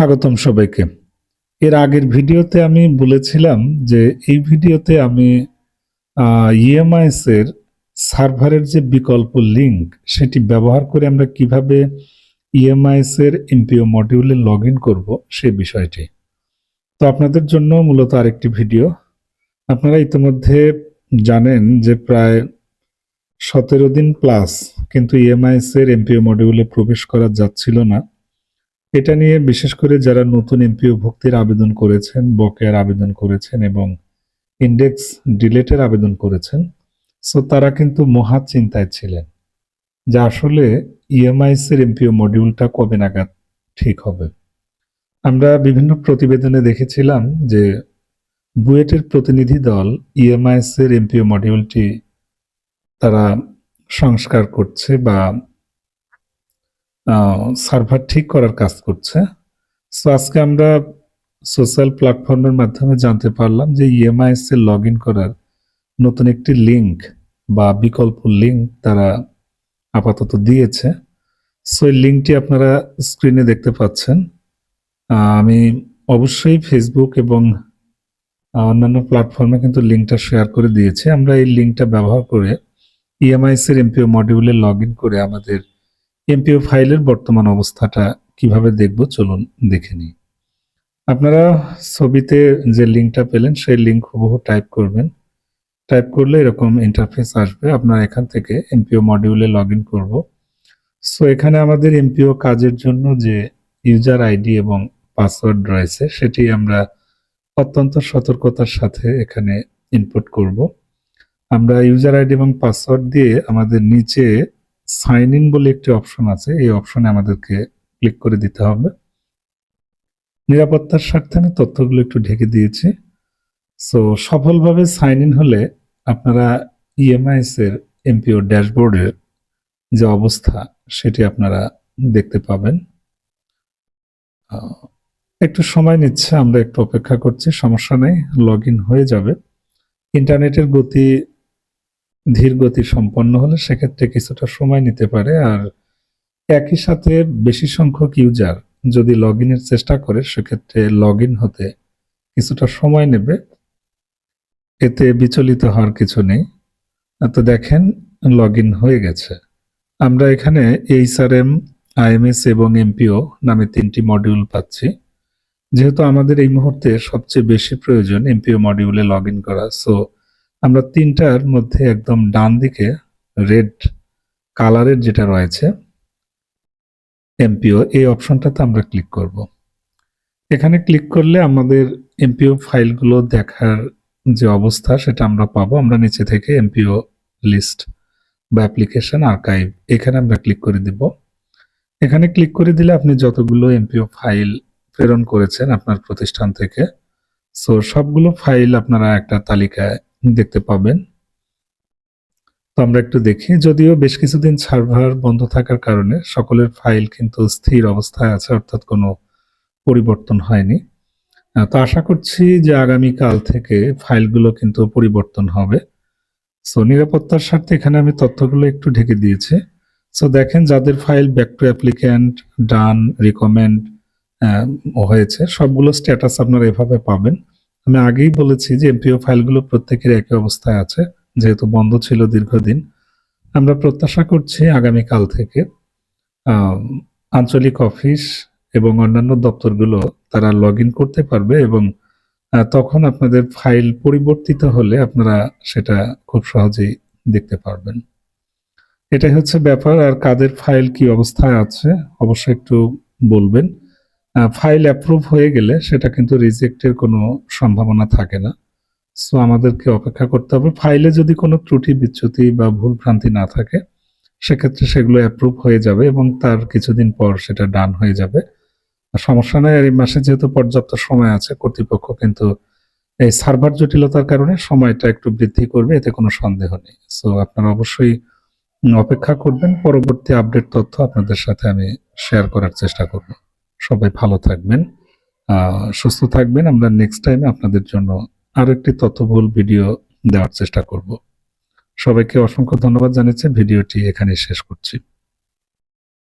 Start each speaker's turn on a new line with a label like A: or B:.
A: স্বাগতম সবাইকে। এর আগের ভিডিওতে আমি বলেছিলাম যে এই ভিডিওতে আমি ইএমআইএস এর সার্ভারের যে বিকল্প লিংক, সেটি ব্যবহার করে আমরা কীভাবে ইএমআইএস এর এমপিও মডিউলে লগ ইন করব সে বিষয়টি। তো আপনাদের জন্য মূলত আরেকটি ভিডিও। আপনারা ইতিমধ্যে জানেন যে প্রায় সতেরো দিন প্লাস কিন্তু ইএমআইএস এর এমপিও মডিউলে প্রবেশ করা যাচ্ছিল না। এটা নিয়ে বিশেষ করে যারা নতুন এমপিও ভুক্তির আবেদন করেছেন, বকেয়ার আবেদন করেছেন এবং ইন্ডেক্স ডিলেটের আবেদন করেছেন সো তারা কিন্তু মহা চিন্তায় ছিলেন যে আসলে ইএমআইএস এর এমপিও মডিউলটা কবে নাগাদ ঠিক হবে। আমরা বিভিন্ন প্রতিবেদনে দেখেছিলাম যে বুয়েটের প্রতিনিধি দল ইএমআইএস এর এমপিও মডিউলটি তারা সংস্কার করছে বা সার্ভার ঠিক করার কাজ করছে। সো আজকে আমরা সোশ্যাল প্ল্যাটফর্মের মাধ্যমে জানতে পারলাম যে ইএমআইএস এ লগ ইন করার নতুন একটি লিঙ্ক বা বিকল্প লিঙ্ক তারা আপাতত দিয়েছে। সো এই লিঙ্কটি আপনারা স্ক্রিনে দেখতে পাচ্ছেন। আমি অবশ্যই ফেসবুক এবং অন্যান্য প্ল্যাটফর্মে কিন্তু লিঙ্কটা শেয়ার করে দিয়েছি। আমরা এই লিঙ্কটা ব্যবহার করে ইএমআইএস এর এমপিও মডিউলে লগ ইন করে আমাদের এমপিও ফাইলের বর্তমান অবস্থাটা কীভাবে দেখব চলুন দেখে নিই। আপনারা ছবিতে যে লিঙ্কটা পেলেন, সেই লিঙ্ক হুবহু টাইপ করবেন। টাইপ করলে এরকম ইন্টারফেস আসবে। আপনারা এখান থেকে এমপিও মডিউলে লগ ইন করব। সো এখানে আমাদের এমপিও কাজের জন্য যে ইউজার আইডি এবং পাসওয়ার্ড রয়েছে, সেটি আমরা অত্যন্ত সতর্কতার সাথে এখানে ইনপুট করব। আমরা ইউজার আইডি এবং পাসওয়ার্ড দিয়ে আমাদের নিচে সাইন ইন বলে একটি অপশন আছে। এই অপশনে আমাদেরকে ক্লিক করে দিতে হবে। নিরাপত্তার স্বার্থে আমি তথ্যগুলো একটু ঢেকে দিয়েছি। সো সফলভাবে সাইন ইন হলে আপনারা ইএমআইএস এর এমপিও ড্যাশবোর্ডের যে অবস্থা, সেটি আপনারা দেখতে পাবেন। একটু সময় নিচ্ছে, আমরা একটু অপেক্ষা করছি, সমস্যা নেই লগ হয়ে যাবে। ইন্টারনেটের গতি ধীর গতি সম্পন্ন হলে সেক্ষেত্রে কিছুটা সময় নিতে পারে। আর একই সাথে বেশি সংখ্যক ইউজার যদি লগ ইনের চেষ্টা করে, সেক্ষেত্রে লগ ইন হতে কিছুটা সময় নেবে। এতে বিচলিত হওয়ার কিছু নেই। তো দেখেন লগ ইন হয়ে গেছে। আমরা এখানে এইচআরএম, আইএমএস এবং এমপিও নামে তিনটি মডিউল পাচ্ছি। যেহেতু আমাদের এই মুহূর্তে সবচেয়ে বেশি প্রয়োজন এমপিও মডিউলে লগ ইন করা, সো আমরা তিনটার মধ্যে একদম ডান দিকে রেড কালারের যেটা রয়েছে, এমপিও, এই অপশনটাতে আমরা ক্লিক করব। এখানে ক্লিক করলে আমাদের এমপিও ফাইলগুলো দেখার যে অবস্থা, সেটা আমরা পাবো। আমরা নিচে থেকে এমপিও লিস্ট বা অ্যাপ্লিকেশন আর্কাইভ, এখানে আমরা ক্লিক করে দিব। এখানে ক্লিক করে দিলে আপনি যতগুলো এমপিও ফাইল প্রেরণ করেছেন আপনার প্রতিষ্ঠান থেকে, সো সবগুলো ফাইল আপনারা একটা তালিকায় দেখতে পাবেন। তো আমরা একটু দেখি, যদিও বেশ কিছুদিন সার্ভার বন্ধ থাকার কারণে সকলের ফাইল কিন্তু স্থির অবস্থায় আছে, অর্থাৎ কোনো পরিবর্তন হয়নি। তো আশা করছি যে আগামীকাল থেকে ফাইলগুলো কিন্তু পরিবর্তন হবে। সো, নিরাপত্তার স্বার্থে এখানে আমি তথ্যগুলো একটু ঢেকে দিয়েছি। সো, দেখেন যাদের file back to applicant, done, recommend হয়েছে, সবগুলো স্ট্যাটাস আপনারা এভাবে পাবেন। আমি আগেই বলেছি যে এমপিও ফাইলগুলো প্রত্যেকের একই অবস্থায় আছে, যেহেতু বন্ধ ছিল দীর্ঘদিন। আমরা প্রত্যাশা করছি আগামীকাল থেকে আঞ্চলিক অফিস এবং অন্যান্য দপ্তরগুলো তারা লগ করতে পারবে এবং তখন আপনাদের ফাইল পরিবর্তিত হলে আপনারা সেটা খুব সহজেই দেখতে পারবেন। এটাই হচ্ছে ব্যাপার, আর কাদের ফাইল কি অবস্থায় আছে অবশ্যই একটু বলবেন। ফাইল অ্যাপ্রুভ হয়ে গেলে সেটা কিন্তু রিজেক্টের কোনো সম্ভাবনা থাকে না। সো আমাদেরকে অপেক্ষা করতে হবে। ফাইলে যদি কোনো ত্রুটি, বিচ্যুতি বা ভুল ভ্রান্তি না থাকে, সেক্ষেত্রে সেগুলো অ্যাপ্রুভ হয়ে যাবে এবং তার কিছুদিন পর সেটা ডান হয়ে যাবে। সমস্যা নেই, আর এই মাসে যেহেতু পর্যাপ্ত সময় আছে, কর্তৃপক্ষ কিন্তু এই সার্ভার জটিলতার কারণে সময়টা একটু বৃদ্ধি করবে, এতে কোনো সন্দেহ নেই। সো আপনারা অবশ্যই অপেক্ষা করবেন। পরবর্তী আপডেট তথ্য আপনাদের সাথে আমি শেয়ার করার চেষ্টা করব। সবাই ভালো থাকবেন। সুস্থ থাকবেন। আমরা নেক্সট টাইমে আপনাদের জন্য আরও একটি তথ্যবহুল ভিডিও দেওয়ার চেষ্টা করব। সবাইকে অসংখ্য ধন্যবাদ জানাচ্ছি ভিডিওটি এখানে শেষ করছি।